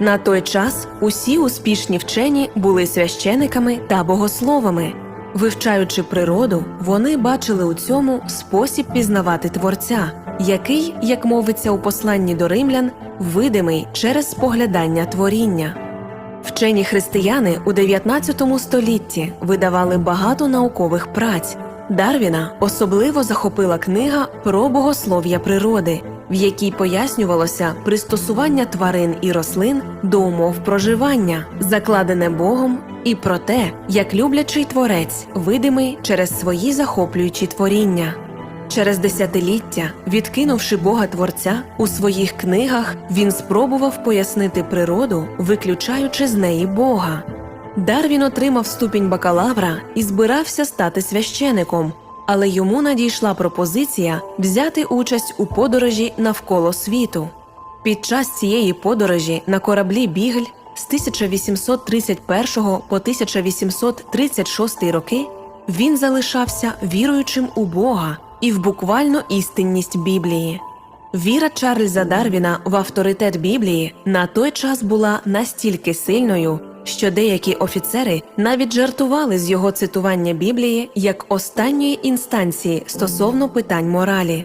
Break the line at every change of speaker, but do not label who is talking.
На той час усі успішні вчені були священиками та богословами. Вивчаючи природу, вони бачили у цьому спосіб пізнавати творця, який, як мовиться у посланні до римлян, видимий через споглядання творіння. Вчені християни у 19 столітті видавали багато наукових праць. Дарвіна особливо захопила книга про богослов'я природи, в якій пояснювалося пристосування тварин і рослин до умов проживання, закладене Богом, і про те, як люблячий творець видимий через свої захоплюючі творіння. Через десятиліття, відкинувши Бога Творця, у своїх книгах він спробував пояснити природу, виключаючи з неї Бога. Дарвін отримав ступінь бакалавра і збирався стати священиком, але йому надійшла пропозиція взяти участь у подорожі навколо світу. Під час цієї подорожі на кораблі Бігль з 1831 по 1836 роки він залишався віруючим у Бога і в буквально істинність Біблії. Віра Чарльза Дарвіна в авторитет Біблії на той час була настільки сильною, що деякі офіцери навіть жартували з його цитування Біблії як останньої інстанції стосовно питань моралі.